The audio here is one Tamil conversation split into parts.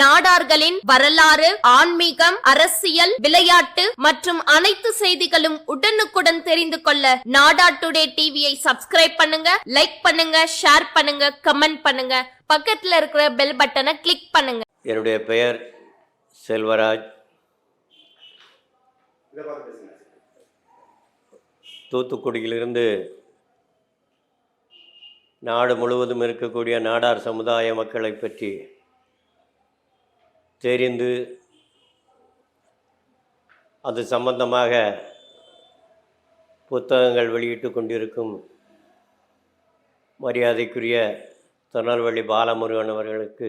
நாடார்களின் வரலாறு ஆன்மீகம் அரசியல் விளையாட்டு மற்றும் அனைத்து செய்திகளும் உடனுக்குடன் தெரிந்து கொள்ள நாடா டுடே டிவியை சப்ஸ்கிரைப் பண்ணுங்க லைக் பண்ணுங்க ஷேர் பண்ணுங்க கமெண்ட் பண்ணுங்க. பக்கத்தில் இருக்கிற பெல் பட்டனை கிளிக் பண்ணுங்க. என்னுடைய பெயர் செல்வராஜ். தூத்துக்குடியிலிருந்து நாடு முழுவதும் இருக்கக்கூடிய நாடார் சமுதாய மக்களை பற்றி தெரிந்து அது சம்பந்தமாக புத்தகங்கள் வெளியிட்டு கொண்டிருக்கும் மரியாதைக்குரிய திருநெல்வேலி பாலமுருகன் அவர்களுக்கு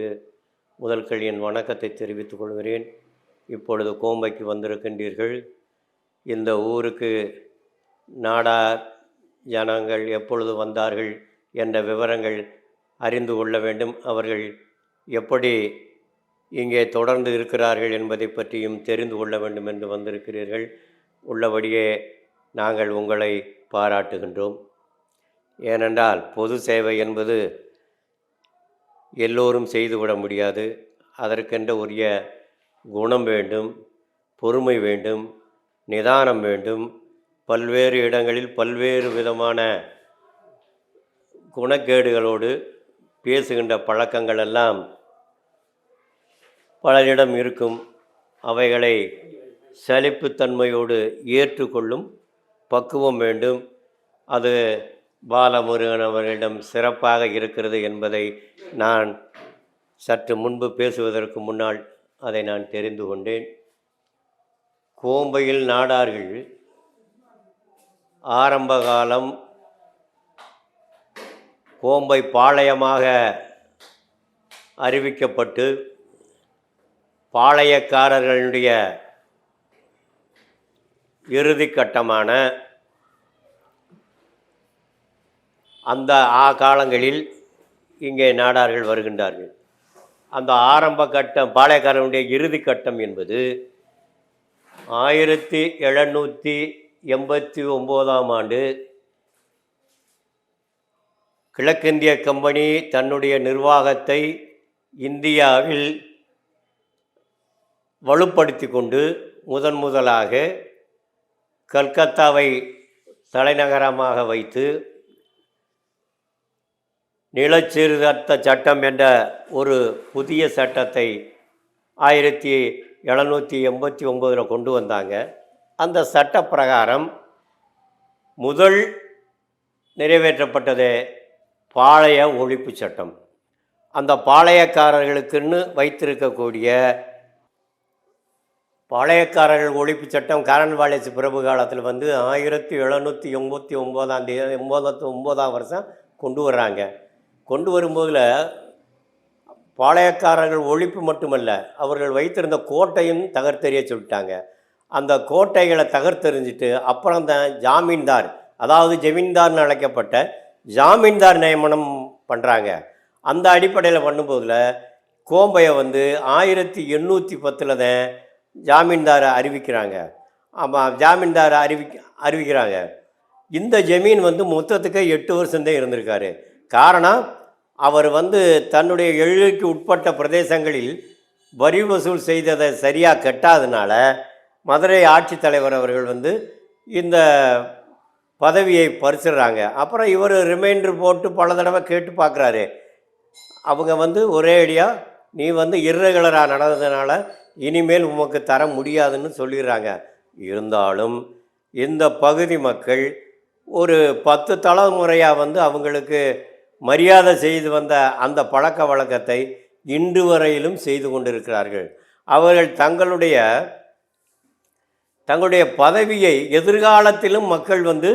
முதல்கள் என் வணக்கத்தை தெரிவித்துக் கொள்கிறேன். இப்பொழுது கோம்பைக்கு வந்திருக்கின்றீர்கள். இந்த ஊருக்கு நாடார் ஜனங்கள் எப்பொழுது வந்தார்கள் என்ற விவரங்கள் அறிந்து கொள்ள வேண்டும். அவர்கள் எப்படி இங்கே தொடர்ந்து இருக்கிறார்கள் என்பதை பற்றியும் தெரிந்து கொள்ள வேண்டும் என்று வந்திருக்கிறீர்கள். உள்ளபடியே நாங்கள் உங்களை பாராட்டுகின்றோம். ஏனென்றால் பொது சேவை என்பது எல்லோரும் செய்துவிட முடியாது. அதற்கென்ற உரிய குணம் வேண்டும் பொறுமை வேண்டும் நிதானம் வேண்டும். பல்வேறு இடங்களில் பல்வேறு விதமான குணக்கேடுகளோடு பேசுகின்ற பழக்கங்கள் எல்லாம் பலரிடம் இருக்கும். அவைகளை சலிப்புத்தன்மையோடு ஏற்றுக்கொள்ளும் பக்குவம் வேண்டும். அது பாலமுருகன் அவர்களிடம் சிறப்பாக இருக்கிறது என்பதை நான் சற்று முன்பு பேசுவதற்கு முன்னால் அதை நான் தெரிந்து கொண்டேன். கோம்பையில் நாடார்கள் ஆரம்ப காலம் கோம்பை பாளையமாக அறிவிக்கப்பட்டு பாளையக்காரர்களுடைய இறுதிக்கட்டமான அந்த ஆ காலங்களில் இங்கே நாடார்கள் வருகின்றார்கள். அந்த ஆரம்ப கட்டம் பாளையக்காரனுடைய இறுதி கட்டம் என்பது ஆயிரத்தி எழுநூற்றி எண்பத்தி ஒம்போதாம் ஆண்டு கிழக்கிந்திய கம்பெனி தன்னுடைய நிர்வாகத்தை இந்தியாவில் வலுப்படுத்தி கொண்டு முதன் முதலாக கல்கத்தாவை தலைநகரமாக வைத்து நிலச்சீர்திருத்த சட்டம் என்ற ஒரு புதிய சட்டத்தை ஆயிரத்தி எழுநூற்றி எண்பத்தி ஒம்போதில் கொண்டு வந்தாங்க. அந்த சட்ட பிரகாரம் முதல் நிறைவேற்றப்பட்டது பாளைய ஒழிப்பு சட்டம். அந்த பாளையக்காரர்களுக்குன்னு வைத்திருக்கக்கூடிய பாளையக்காரர்கள் ஒழிப்பு சட்டம் காரன்வாலேஸ் பிரபு காலத்தில் வந்து ஆயிரத்தி எழுநூற்றி எண்பத்தி ஒம்போதாம் தேதி ஒம்போதாம் ஒம்போதாம் வருஷம் கொண்டு வர்றாங்க. கொண்டு வரும்போதில் பாளையக்காரர்கள் ஒழிப்பு மட்டுமல்ல அவர்கள் வைத்திருந்த கோட்டையும் தகர்த்தெறிய சொல்லிட்டாங்க. அந்த கோட்டைகளை தகர்த்தெறிஞ்சிட்டு அப்புறம் தான் ஜாமீன்தார் அதாவது ஜமீன்தார்னு அழைக்கப்பட்ட ஜாமீன்தார் நியமனம் பண்ணுறாங்க அந்த அடிப்படையில் பண்ணும்போதில் கோம்பையை வந்து ஆயிரத்தி எண்ணூற்றி பத்தில் தான் ஜாமீன்தாரை அறிவிக்கிறாங்க. ஆமாம் ஜாமீன்தாரை அறிவி அறிவிக்கிறாங்க. இந்த ஜமீன் வந்து மொத்தத்துக்கு எட்டு வருஷம்தான் இருந்திருக்காரு. காரணம் அவர் வந்து தன்னுடைய எழுதிக்கு உட்பட்ட பிரதேசங்களில் வரி வசூல் செய்ததை சரியாக கட்டாதனால மதுரை ஆட்சித்தலைவர் அவர்கள் வந்து இந்த பதவியை பறிச்சிடுறாங்க. அப்புறம் இவர் ரிமைண்டர் போட்டு பல தடவை கேட்டு பார்க்குறாரு. அவங்க வந்து ஒரே அடியாக நீ வந்து இர்ரெகுலராக நடந்ததுனால இனிமேல் உமக்கு தர முடியாதுன்னு சொல்லிடுறாங்க. இருந்தாலும் இந்த பகுதி மக்கள் ஒரு பத்து தலைமுறையாக வந்து அவங்களுக்கு மரியாதை செய்து வந்த அந்த பழக்க வழக்கத்தை இன்று வரையிலும் செய்து கொண்டிருக்கிறார்கள். அவர்கள் தங்களுடைய தங்களுடைய பதவியை எதிர்காலத்திலும் மக்கள் வந்து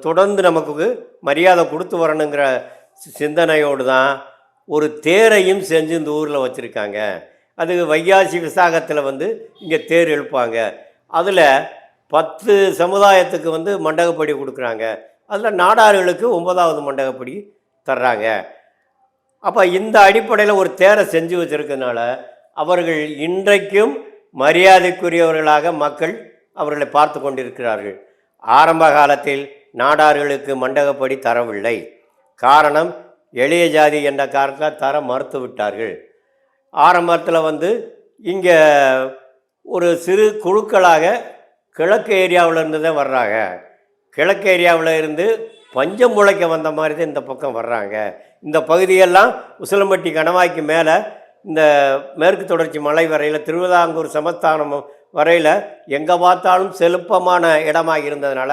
தொடர்ந்து நமக்கு மரியாதை கொடுத்து வரணுங்கிற சி- சிந்தனையோடு தான் ஒரு தேரையும் செஞ்சு இந்த ஊரில் வச்சுருக்காங்க. அது வைகாசி விசாகத்தில் வந்து இங்கே தேர் எழுப்பாங்க அதில் பத்து சமுதாயத்துக்கு வந்து மண்டகப்படி கொடுக்குறாங்க. அதில் நாடார்களுக்கு ஒன்பதாவது மண்டகப்படி தர்றாங்க. அப்போ இந்த அடிப்படையில் ஒரு தேரை செஞ்சு வச்சிருக்கனால அவர்கள் இன்றைக்கும் மரியாதைக்குரியவர்களாக மக்கள் அவர்களை பார்த்து கொண்டிருக்கிறார்கள். ஆரம்ப காலத்தில் நாடார்களுக்கு மண்டகப்படி தரவில்லை. காரணம் எளிய ஜாதி என்ற காரணத்தில் தர மறுத்து விட்டார்கள். ஆரம்பத்தில் வந்து இங்கே ஒரு சிறு குழுக்களாக கிழக்கு ஏரியாவில் இருந்து தான் வர்றாங்க. கிழக்கு ஏரியாவில் இருந்து பஞ்சம் முளைக்க வந்த மாதிரி தான் இந்த பக்கம் வர்றாங்க. இந்த பகுதியெல்லாம் உசிலம்பட்டி கணவாய்க்கு மேலே இந்த மேற்கு தொடர்ச்சி மலை வரையில் திருவிதாங்கூர் சமஸ்தானம் வரையில் எங்கே பார்த்தாலும் செழுப்பமான இடமாக இருந்ததுனால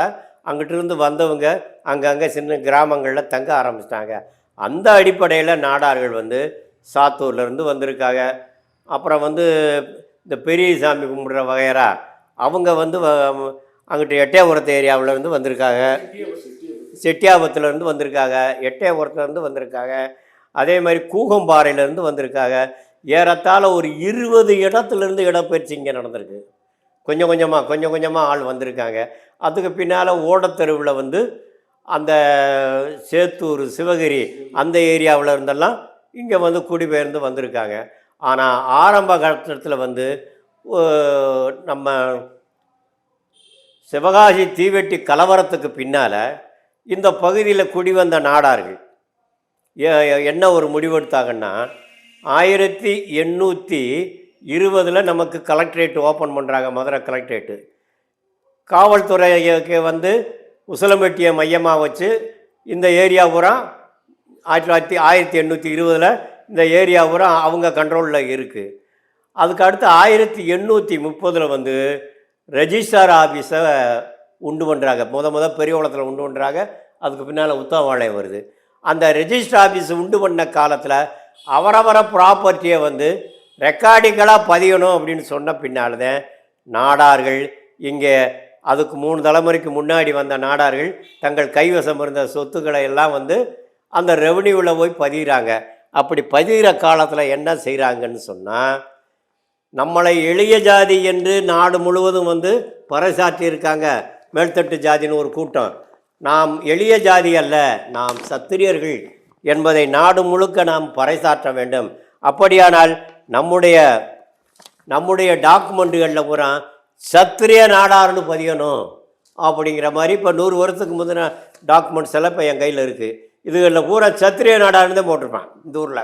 அங்கிட்டிருந்து வந்தவங்க அங்கங்கே சின்ன கிராமங்களில் தங்க ஆரம்பிச்சிட்டாங்க. அந்த அடிப்படையில் நாடார்கள் வந்து சாத்தூர்லேருந்து வந்திருக்காங்க. அப்புறம் வந்து இந்த பெரிய சாமி கும்பிட்ற வகையரா அவங்க வந்து வ- அங்கிட்டு எட்டயபுரத்து ஏரியாவிலேருந்து வந்திருக்காங்க. செட்டியாபுரத்துலேருந்து வந்திருக்காங்க. எட்டயபுரத்துலேருந்து வந்திருக்காங்க. அதே மாதிரி கூகம்பாறையிலேருந்து வந்திருக்காங்க. ஏறத்தாழ ஒரு இருபது இடத்துலேருந்து இடப்பெயர்ச்சி இங்கே நடந்திருக்கு. கொஞ்சம் கொஞ்சமாக கொஞ்சம் கொஞ்சமாக ஆள் வந்திருக்காங்க. அதுக்கு பின்னால் ஓடத்தெருவில் வந்து அந்த சேத்தூர் சிவகிரி அந்த ஏரியாவில் இருந்தெல்லாம் இங்கே வந்து குடிபெயர்ந்து வந்திருக்காங்க. ஆனால் ஆரம்ப காலத்தில் வந்து நம்ம சிவகாசி தீவெட்டி கலவரத்துக்கு பின்னால் இந்த பகுதியில் குடிவந்த நாடார்கள் ஏ- என்ன ஒரு முடிவெடுத்தாங்கன்னா ஆயிரத்தி எண்ணூற்றி இருபதில் நமக்கு கலெக்டரேட் ஓப்பன் பண்ணுறாங்க மதுரை கலெக்டரேட்டு. காவல்துறைக்கு வந்து உசலம்பட்டியை மையமாக வச்சு இந்த ஏரியா பூரா ஆயிரத்தி தொள்ளாயிரத்தி ஆயிரத்தி எண்ணூற்றி இருபதில் இந்த ஏரியா பூரா அவங்க கண்ட்ரோலில் இருக்குது அதுக்கு அடுத்து ஆயிரத்தி எண்ணூற்றி முப்பதில் வந்து ரெஜிஸ்டார் ஆஃபீஸை உண்டு பண்ணுறாங்க முத முத பெரியவளத்தில் உண்டு பண்ணுறாங்க அதுக்கு பின்னால் உத்தவாலயம் வருது. அந்த ரெஜிஸ்டர் ஆஃபீஸ் உண்டு பண்ண காலத்தில் அவரவர ப்ராப்பர்ட்டியை வந்து ரெக்கார்டிங்களாக பதியணும் அப்படின்னு சொன்ன பின்னால் தான் நாடார்கள் இங்கே அதுக்கு மூணு தலைமுறைக்கு முன்னாடி வந்த நாடார்கள் தங்கள் கைவசம் இருந்த சொத்துக்களை எல்லாம் வந்து அந்த ரெவன்யூவில் போய் பதிகிறாங்க அப்படி பதிகிற காலத்தில் என்ன செய்கிறாங்கன்னு சொன்னால் நம்மளை எளிய ஜாதி என்று நாடு முழுவதும் வந்து பறைசாற்றி இருக்காங்க மேல்தட்டு ஜாதின்னு ஒரு கூட்டம். நாம் எளிய ஜாதி அல்ல நாம் சத்திரியர்கள் என்பதை நாடு முழுக்க நாம் பறைசாற்ற வேண்டும். அப்படியானால் நம்முடைய நம்முடைய டாக்குமெண்ட்டுகளில் பூரா சத்திரிய நாடார்னு பதியணும் அப்படிங்கிற மாதிரி இப்போ நூறு வருஷத்துக்கு முந்தின டாக்குமெண்ட்ஸ் எல்லாம் இப்போ என் கையில் இருக்குது இதுகளில் பூரா சத்திரிய நாடார்னு தான் போட்டிருப்பான் இந்த ஊரில்.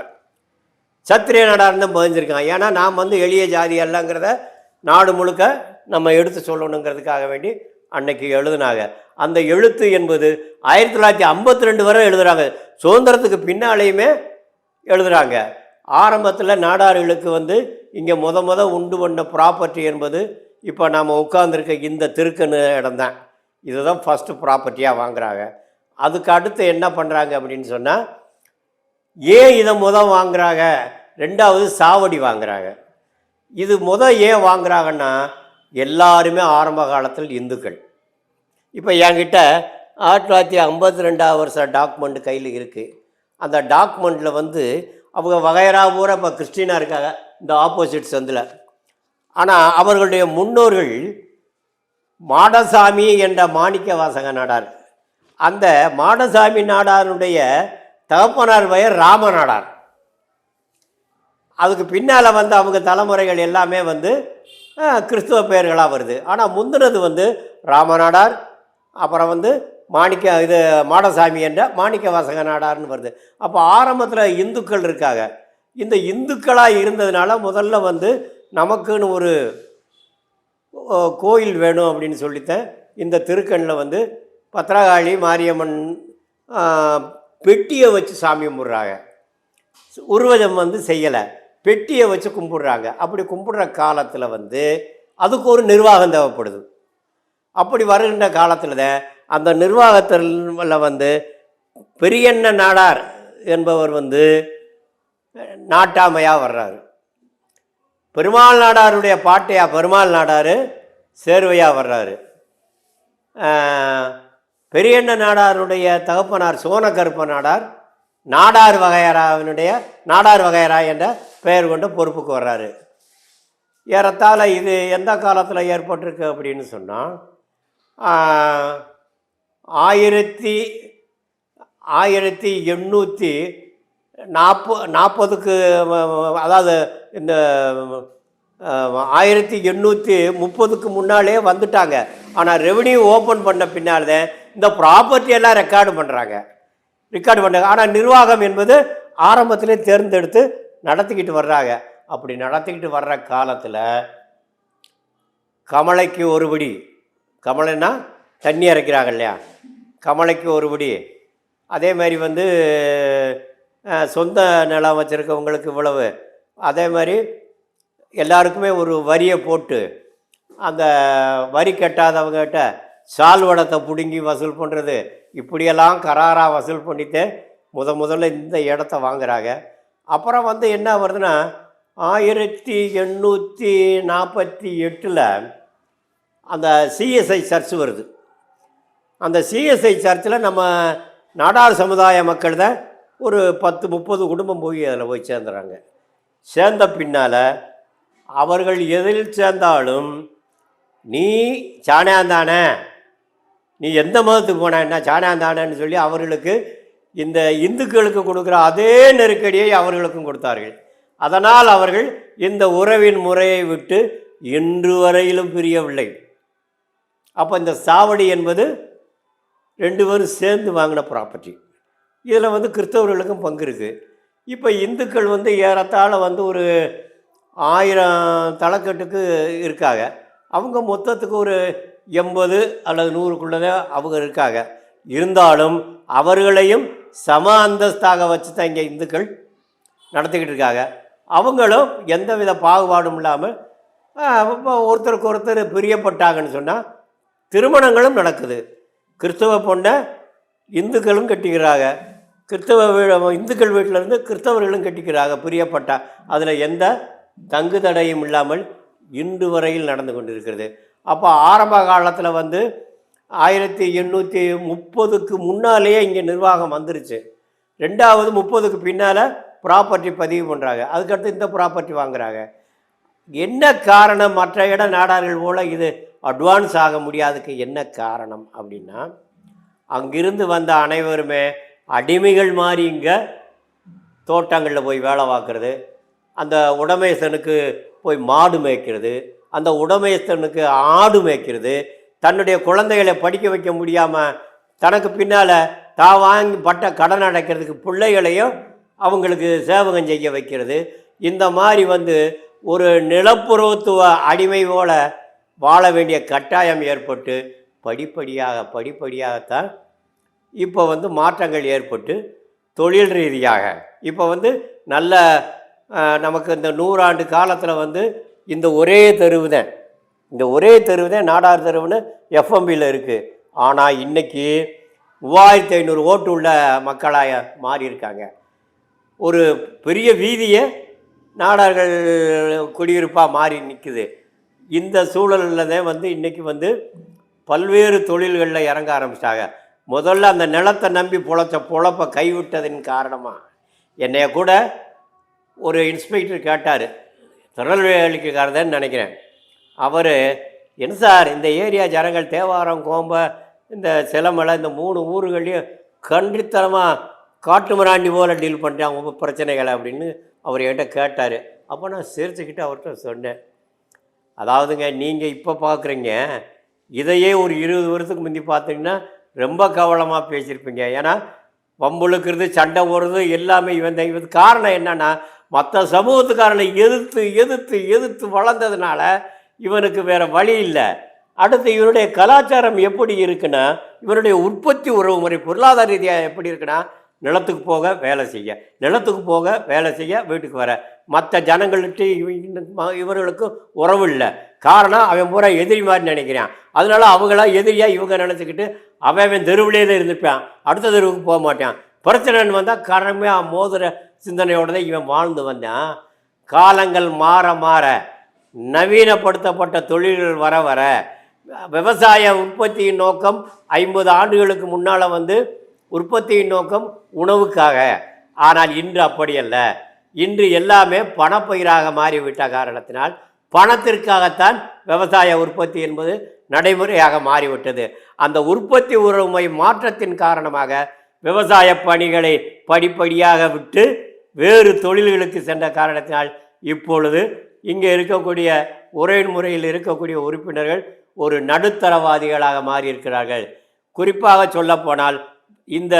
சத்திரிய நாடார்னு தான் பதிஞ்சிருக்கான் ஏன்னா நாம் வந்து எளிய ஜாதி அல்லங்கிறத நாடு முழுக்க நம்ம எடுத்து சொல்லணுங்கிறதுக்காக வேண்டி அன்னைக்கு எழுதுனாங்க. அந்த எழுத்து என்பது ஆயிரத்தி தொள்ளாயிரத்தி ஐம்பத்தி ரெண்டு வரை எழுதுறாங்க. சுதந்திரத்துக்கு பின்னாலேயுமே எழுதுகிறாங்க ஆரம்பத்தில் நாடார்களுக்கு வந்து இங்கே முத முத உண்டு பண்ண ப்ராப்பர்ட்டி என்பது இப்போ நாம் உட்காந்துருக்க இந்த திருக்கணு இடம்தான். இதுதான் ஃபஸ்ட்டு ப்ராப்பர்ட்டியாக வாங்குறாங்க. அதுக்கு அடுத்து என்ன பண்ணுறாங்க அப்படின்னு சொன்னால் ஏன் இதை முத வாங்குறாங்க ரெண்டாவது சாவடி வாங்குறாங்க. இது முத ஏன் வாங்குறாங்கன்னா எல்லாருமே ஆரம்ப காலத்தில் இந்துக்கள். இப்போ என்கிட்ட ஆயிரத்தி தொள்ளாயிரத்தி ஐம்பத்தி ரெண்டாவது வருஷம் டாக்குமெண்ட் கையில் இருக்குது அந்த டாக்குமெண்ட்டில் வந்து அவங்க வகையறா பூரா இப்போ கிறிஸ்டினாக இருக்காங்க. இந்த ஆப்போசிட் சந்தில் ஆனால் அவர்களுடைய முன்னோர்கள் மாடசாமி என்ற மாணிக்க வாசக நாடார் அந்த மாடசாமி நாடாருடைய தகப்பனார் பெயர் ராம நாடார் அதுக்கு பின்னால் வந்து அவங்க தலைமுறைகள் எல்லாமே வந்து கிறிஸ்துவ பெயர்களாக வருது. ஆனால் முந்தினது வந்து ராமநாடார் அப்புறம் வந்து மாணிக்க இது மாடசாமி என்ற மாணிக்க வாசக நாடார்னு வருது. அப்போ ஆரம்பத்தில் இந்துக்கள் இருக்காங்க. இந்த இந்துக்களாக இருந்ததுனால முதல்ல வந்து நமக்குன்னு ஒரு கோயில் வேணும் அப்படின்னு சொல்லித்தான் இந்த திருக்கண்ணில் வந்து பத்ரகாளி மாரியம்மன் பெட்டியை வச்சு சாமி கும்பிட்றாங்க. உருவஜம் வந்து செய்யலை. பெட்டியை வச்சு கும்பிட்றாங்க. அப்படி கும்பிடுற காலத்தில் வந்து அதுக்கு ஒரு நிர்வாகம் தேவைப்படுது. அப்படி வருகின்ற காலத்தில் தான் அந்த நிர்வாகத்தில் வந்து பெரியண்ண நாடார் என்பவர் வந்து நாட்டாமையாக வர்றாரு. பெருமாள் நாடாருடைய பாட்டையா பெருமாள் நாடார்? சேர்வையாக வர்றாரு. பெரியண்ண நாடாருடைய தகப்பனார் சோனகருப்ப நாடார் நாடார் வகையராவினுடைய நாடார் வகையரா என்ற பெயர் கொண்டு பொறுப்புக்கு வர்றாரு. ஏறத்தாழ இது எந்த காலத்தில் ஏற்பட்டிருக்கு அப்படின்னு சொன்னால் ஆயிரத்தி ஆயிரத்தி எண்ணூற்றி நாற்ப நாற்பதுக்கு அதாவது இந்த ஆயிரத்தி எண்ணூற்றி முப்பதுக்கு முன்னாலே வந்துட்டாங்க. ஆனால் ரெவன்யூ ஓப்பன் பண்ண பின்னால் தான் இந்த ப்ராப்பர்ட்டி எல்லாம் ரெக்கார்டு பண்ணுறாங்க ரெக்கார்டு பண்ணுறாங்க ஆனால் நிர்வாகம் என்பது ஆரம்பத்திலே தேர்ந்தெடுத்து நடத்திக்கிட்டு வர்றாங்க. அப்படி நடத்திக்கிட்டு வர்ற காலத்தில் கமலைக்கு ஒருபடி கமலைன்னா தண்ணி இறைக்கிறாங்க இல்லையா? கமலைக்கு ஒருபடி அதே மாதிரி வந்து சொந்த நிலம் வச்சுருக்கவங்களுக்கு இவ்வளவு. அதே மாதிரி எல்லாருக்குமே ஒரு வரியை போட்டு அந்த வரி கட்டாதவங்ககிட்ட சால்வடத்தை பிடுங்கி வசூல் பண்ணுறது இப்படியெல்லாம் கராராக வசூல் பண்ணிட்டு முத முதல்ல இந்த இடத்த வாங்குறாங்க. அப்புறம் வந்து என்ன வருதுன்னா ஆயிரத்தி எண்ணூற்றி நாற்பத்தி எட்டில் அந்த சிஎஸ்ஐ சர்ச் வருது. அந்த சிஎஸ்ஐ சர்ச்சில் நம்ம நாடார் சமுதாய மக்கள் தான் ஒரு பத்து முப்பது குடும்பம் போய் அதில் போய் சேர்ந்துறாங்க. சேர்ந்த பின்னால் அவர்கள் எதில் சேர்ந்தாலும் நீ சாணியாந்தானே நீ எந்த மதத்துக்கு போன என்ன சாணியாந்தானேன்னு சொல்லி அவர்களுக்கு இந்த இந்துக்களுக்கு கொடுக்குற அதே நெருக்கடியை அவர்களுக்கும் கொடுத்தார்கள். அதனால் அவர்கள் இந்த உறவின் முறையை விட்டு இன்று வரையிலும் பிரியவில்லை. அப்போ இந்த சாவடி என்பது ரெண்டு பேரும் சேர்ந்து வாங்கின ப்ராப்பர்ட்டி இதில் வந்து கிறிஸ்தவர்களுக்கும் பங்கு இருக்குது இப்போ இந்துக்கள் வந்து ஏறத்தாழ வந்து ஒரு ஆயிரம் தலைக்கட்டுக்கு இருக்காங்க. அவங்க மொத்தத்துக்கு ஒரு எண்பது அல்லது நூறுக்குள்ளே அவங்க இருக்காங்க. இருந்தாலும் அவர்களையும் சம அந்தஸ்தாக வச்சு தான் இங்கே இந்துக்கள் நடத்திக்கிட்டு இருக்காங்க. அவங்களும் எந்தவித பாகுபாடும் இல்லாமல் ஒருத்தருக்கு ஒருத்தர் பிரியப்பட்டாங்கன்னு சொன்னால் திருமணங்களும் நடக்குது. கிறிஸ்தவ பொண்ணை இந்துக்களும் கட்டிக்கிறாங்க. கிறிஸ்தவ வீ- இந்துக்கள் வீட்டில் இருந்து கிறிஸ்தவர்களும் கட்டிக்கிறாங்க பிரியப்பட்டா. அதில் எந்த தங்கு தடையும் இல்லாமல் இன்று வரையில் நடந்து கொண்டிருக்கிறது. அப்போ ஆரம்ப காலத்தில் வந்து ஆயிரத்தி எண்ணூற்றி முப்பதுக்கு முன்னாலேயே இங்கே நிர்வாகம் வந்துருச்சு. ரெண்டாவது முப்பதுக்கு பின்னால் ப்ராப்பர்ட்டி பதிவு பண்ணுறாங்க அதுக்கடுத்து இந்த ப்ராப்பர்ட்டி வாங்குறாங்க. என்ன காரணம்? மற்ற இட நாடார்கள் போல் இது அட்வான்ஸ் ஆக முடியாதுக்கு என்ன காரணம் அப்படின்னா அங்கிருந்து வந்த அனைவருமே அடிமைகள் மாதிரி இங்கே தோட்டங்களில் போய் வேலை பார்க்குறது. அந்த உடமையஸ்தனுக்கு போய் மாடு மேய்க்கிறது. அந்த உடமையஸ்தனுக்கு ஆடு மேய்க்கிறது. தன்னுடைய குழந்தைகளை படிக்க வைக்க முடியாமல் தனக்கு பின்னால் தான் வாங்கி பட்ட கடன் அடைக்கிறதுக்கு பிள்ளைகளையும் அவங்களுக்கு சேவகம் செய்ய வைக்கிறது. இந்த மாதிரி வந்து ஒரு நிலப்புறத்துவ அடிமை போல வாழ வேண்டிய கட்டாயம் ஏற்பட்டு படிப்படியாக படிப்படியாகத்தான் இப்போ வந்து மாற்றங்கள் ஏற்பட்டு தொழில் ரீதியாக இப்போ வந்து நல்ல நமக்கு இந்த நூறாண்டு காலத்தில் வந்து இந்த ஒரே தெருவு தான். இந்த ஒரே தெருவு தான் நாடார் தெருவுன்னு எஃப்எம்பியில் இருக்குது ஆனால் இன்றைக்கி மூவாயிரத்தி ஐநூறு ஓட்டு உள்ள மக்களாக மாறியிருக்காங்க. ஒரு பெரிய வீதியே நாடார்கள் குடியிருப்பாக மாறி நிற்குது இந்த சூழலில் தான் வந்து இன்றைக்கி வந்து பல்வேறு தொழில்களில் இறங்க ஆரம்பிச்சிட்டாங்க. முதல்ல அந்த நிலத்தை நம்பி பொழைச்ச பொழப்பை கைவிட்டதின் காரணமாக என்னைய கூட ஒரு இன்ஸ்பெக்டர் கேட்டார். திருநெல்வேலிக்காரதான் நினைக்கிறேன். அவர் என்ன சார் இந்த ஏரியா ஜனங்கள் தேவாரம் கோம்ப இந்த சிலமலை இந்த மூணு ஊர்களையும் கண்டித்தனமாக காட்டு மிராண்டி போல் டீல் பண்ணுறேன் உங்கள் பிரச்சனைகளை அப்படின்னு அவர் என்கிட்ட கேட்டார். அப்போ நான் சிரிச்சுக்கிட்டு அவர்கிட்ட சொன்னேன். அதாவதுங்க நீங்கள் இப்போ பார்க்குறீங்க இதையே ஒரு இருபது வருஷத்துக்கு முந்தி பார்த்தீங்கன்னா ரொம்ப கவனமாக பேசியிருப்பீங்க. ஏன்னா வம்புழுக்கிறது சண்டை ஓடுறது எல்லாமே இவன் தான். இது காரணம் என்னன்னா மற்ற சமூகத்துக்காரனை எதிர்த்து எதிர்த்து எதிர்த்து வளர்ந்ததுனால இவனுக்கு வேற வழி இல்லை. அடுத்து இவருடைய கலாச்சாரம் எப்படி இருக்குன்னா இவருடைய உற்பத்தி உறவு முறை பொருளாதார ரீதியாக எப்படி இருக்குன்னா நிலத்துக்கு போக வேலை செய்ய. நிலத்துக்கு போக வேலை செய்ய வீட்டுக்கு வர. மற்ற ஜனங்கள்கிட்ட இவ- இவர்களுக்கு உறவு இல்லை. காரணம் அவன் பூரா எதிரி மாதிரி நினைக்கிறான். அதனால அவங்களா எதிரியாக இவங்க நினச்சிக்கிட்டு அவன் அவன் தெருவிலே தான் இருந்துப்பான் அடுத்த தெருவுக்கு போக மாட்டான். பிரச்சனைன்னு வந்தால் கடமையாக மோதிர சிந்தனையோடு தான் இவன் வாழ்ந்து வந்தான். காலங்கள் மாற மாற நவீனப்படுத்தப்பட்ட தொழில்கள் வர வர விவசாய உற்பத்தியின் நோக்கம் ஐம்பது ஆண்டுகளுக்கு முன்னால் வந்து உற்பத்தியின் நோக்கம் உணவுக்காக. ஆனால் இன்று அப்படியல்ல இன்று எல்லாமே பணப்பயிராக மாறிவிட்ட காரணத்தினால் பணத்திற்காகத்தான் விவசாய உற்பத்தி என்பது நடைமுறையாக மாறிவிட்டது. அந்த உற்பத்தி உரிமை மாற்றத்தின் காரணமாக விவசாய பணிகளை படிப்படியாக விட்டு வேறு தொழில்களுக்கு சென்ற காரணத்தினால் இப்பொழுது இங்கே இருக்கக்கூடிய உறவின் முறையில் இருக்கக்கூடிய உறுப்பினர்கள் ஒரு நடுத்தரவாதிகளாக மாறியிருக்கிறார்கள். குறிப்பாக சொல்லப்போனால் இந்த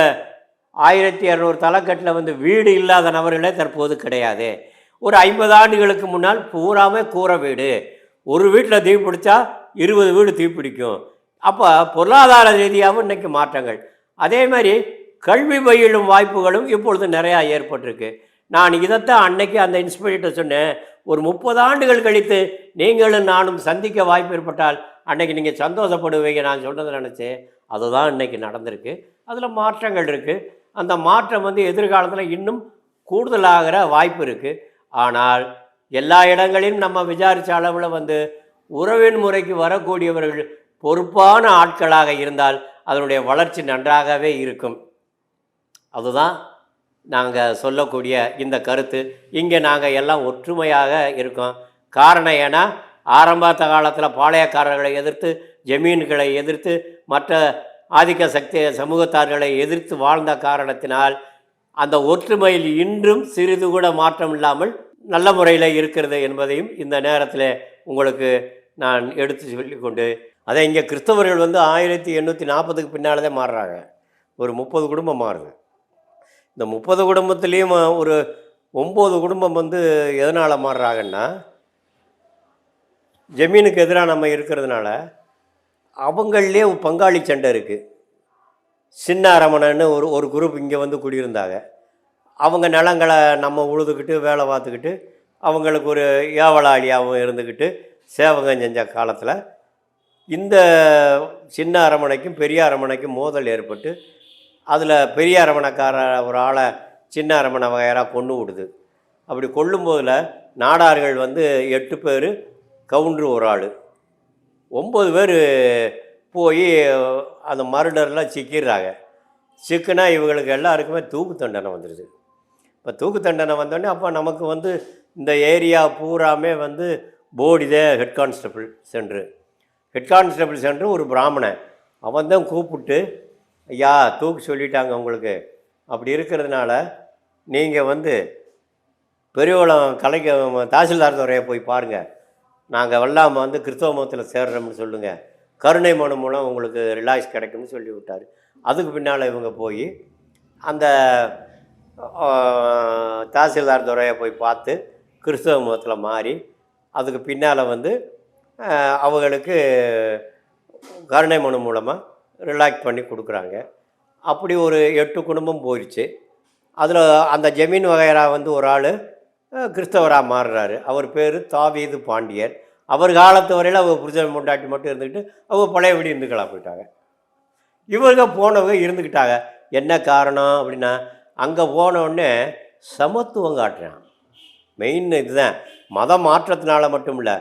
ஆயிரத்தி இரநூறு தலைக்கட்டில் வந்து வீடு இல்லாத நபர்களே தற்போது கிடையாது. ஒரு ஐம்பது ஆண்டுகளுக்கு முன்னால் பூராமே கூரை வீடு. ஒரு வீட்டில் தீ பிடிச்சா இருபது வீடு தீப்பிடிக்கும். அப்போ பொருளாதார ரீதியாகவும் இன்றைக்கி மாற்றங்கள். அதே மாதிரி கல்வி பயிலும் வாய்ப்புகளும் இப்பொழுது நிறையா ஏற்பட்டிருக்கு. நான் இதைத்தான் அன்னைக்கு அந்த இன்ஸ்பெக்டர் சொன்னேன். ஒரு முப்பது ஆண்டுகள் கழித்து நீங்களும் நானும் சந்திக்க வாய்ப்பு ஏற்பட்டால் அன்னைக்கு நீங்கள் சந்தோஷப்படுவீங்க நான் சொன்னதை நினச்சேன். அதுதான் இன்னைக்கு நடந்திருக்கு. அதில் மாற்றங்கள் இருக்குது அந்த மாற்றம் வந்து எதிர்காலத்தில் இன்னும் கூடுதலாகிற வாய்ப்பு இருக்குது ஆனால் எல்லா இடங்களிலும் நம்ம விசாரித்த அளவில் வந்து உறவின் முறைக்கு வரக்கூடியவர்கள் பொறுப்பான ஆட்களாக இருந்தால் அதனுடைய வளர்ச்சி நன்றாகவே இருக்கும். அதுதான் நாங்கள் சொல்லக்கூடிய இந்த கருத்து. இங்கே நாங்கள் எல்லாம் ஒற்றுமையாக இருக்கோம். காரணம் ஏன்னா ஆரம்பத்த காலத்தில் பாளையக்காரர்களை எதிர்த்து ஜமீன்களை எதிர்த்து மற்ற ஆதிக்க சக்தி சமூகத்தார்களை எதிர்த்து வாழ்ந்த காரணத்தினால் அந்த ஒற்றுமையில் இன்றும் சிறிது கூட மாற்றம் இல்லாமல் நல்ல முறையில் இருக்கிறது என்பதையும் இந்த நேரத்தில் உங்களுக்கு நான் எடுத்து சொல்லிக்கொண்டு அதை இங்கே கிறிஸ்தவர்கள் வந்து ஆயிரத்தி எண்ணூற்றி நாற்பதுக்கு பின்னால் தான் மாறுறாங்க. ஒரு முப்பது குடும்பம் மாறுது. இந்த முப்பது குடும்பத்துலேயும் ஒரு ஒம்பது குடும்பம் வந்து எதனால் மாறுறாங்கன்னா ஜமீனுக்கு எதிராக நம்ம இருக்கிறதுனால அவங்கள்லேயே பங்காளி சண்டை இருக்குது சின்ன அரமணன்னு ஒரு ஒரு குரூப் இங்கே வந்து குடியிருந்தாங்க. அவங்க நிலங்களை நம்ம உழுதுகிட்டு வேலை பார்த்துக்கிட்டு அவங்களுக்கு ஒரு ஏவலாளியாகவும் இருந்துக்கிட்டு சேவகம் செஞ்ச காலத்தில் இந்த சின்ன அரமனைக்கும் பெரிய அரமனைக்கும் மோதல் ஏற்பட்டு அதில் பெரிய அரமணக்கார ஒரு ஆளை சின்ன அரமனை வகையராக கொண்டு விடுது. அப்படி கொல்லும்போதில் நாடார்கள் வந்து எட்டு பேர் கவுண்டர் ஒரு ஆள். ஒம்பது பேர் போய் அந்த மருடர்லாம் சிக்கிடுறாங்க. சிக்குனா இவங்களுக்கு எல்லாருக்குமே தூக்கு தண்டனை வந்துடுது இப்போ தூக்கு தண்டனை வந்தோடனே அப்போ நமக்கு வந்து இந்த ஏரியா பூராமே வந்து போடிதே ஹெட் கான்ஸ்டபிள் சென்று. ஹெட் கான்ஸ்டபிள் சென்று ஒரு பிராமணன் அவன் தான் கூப்பிட்டு ஐயா தூக்கு சொல்லிட்டாங்க உங்களுக்கு. அப்படி இருக்கிறதுனால நீங்கள் வந்து பெரியவளம் கலைக்க தாசில்தார் துறையை போய் பாருங்கள் நாங்கள் வெள்ளாமல் வந்து கிறிஸ்தவ மதத்தில் சேர்றோம்னு சொல்லுங்கள் கருணை மனு மூலம் உங்களுக்கு ரிலாக்ஸ் கிடைக்கும்னு சொல்லி விட்டார் அதுக்கு பின்னால் இவங்க போய் அந்த தாசில்தார் துறையை போய் பார்த்து கிறிஸ்தவ மதத்தில் மாறி அதுக்கு பின்னால் வந்து அவங்களுக்கு கருணை மனு மூலமாக ரிலாக்ஸ் பண்ணி கொடுக்குறாங்க. அப்படி ஒரு எட்டு குடும்பம் போயிடுச்சு அதில் அந்த ஜமீன் வகைரா வந்து ஒரு ஆள் கிறிஸ்தவராக மாறுறாரு. அவர் பேர் தாவீது பாண்டியர். அவர் காலத்து வரையில் அவங்க புருஷன் முண்டாட்டி மட்டும் இருந்துக்கிட்டு அவங்க பழையபடி இருந்துக்கலாம் போயிட்டாங்க. இவங்க போனவங்க இருந்துக்கிட்டாங்க என்ன காரணம் அப்படின்னா அங்கே போனவுடனே சமத்துவம் காட்டுறான். மெயின் இதுதான். மத மாற்றத்தினால மட்டும் இல்லை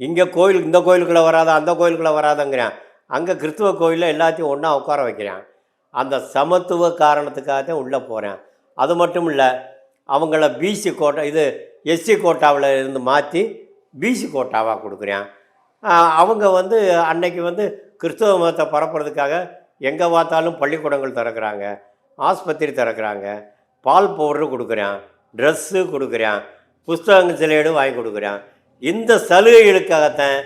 இங்கே கோயில் இந்த கோயிலுக்குள்ளே வராத அந்த கோயிலுக்குள்ளே வராதங்கிறேன். அங்கே கிறிஸ்துவ கோயிலில் எல்லாத்தையும் ஒன்றா உட்கார வைக்கிறான். அந்த சமத்துவ காரணத்துக்காக தான் உள்ளே போகிறேன் அது மட்டும் இல்லை அவங்கள பிசி கோட்டா இது எஸ்சி கோட்டாவில் இருந்து மாற்றி பிசி கோட்டாவாக கொடுக்குறேன். அவங்க வந்து அன்னைக்கு வந்து கிறிஸ்தவ மதத்தை பரப்புறதுக்காக எங்கே பார்த்தாலும் பள்ளிக்கூடங்கள் திறக்கிறாங்க ஆஸ்பத்திரி திறக்கிறாங்க பால் பவுடர் கொடுக்குறேன் ட்ரெஸ்ஸு கொடுக்குறேன். புஸ்தகங்கள் சிலையீடு வாங்கி கொடுக்குறான். இந்த சலுகைகளுக்காகத்தான்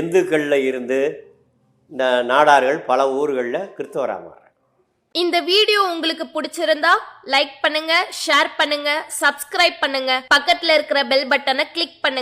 இந்துக்களில் இருந்து இந்த நாடார்கள் பல ஊர்களில் கிறிஸ்தவராக இந்த வீடியோ உங்களுக்கு பிடிச்சிருந்தா லைக் பண்ணுங்க ஷேர் பண்ணுங்க சப்ஸ்கிரைப் பண்ணுங்க. பக்கத்துல இருக்கிற பெல் பட்டனை கிளிக் பண்ணுங்க.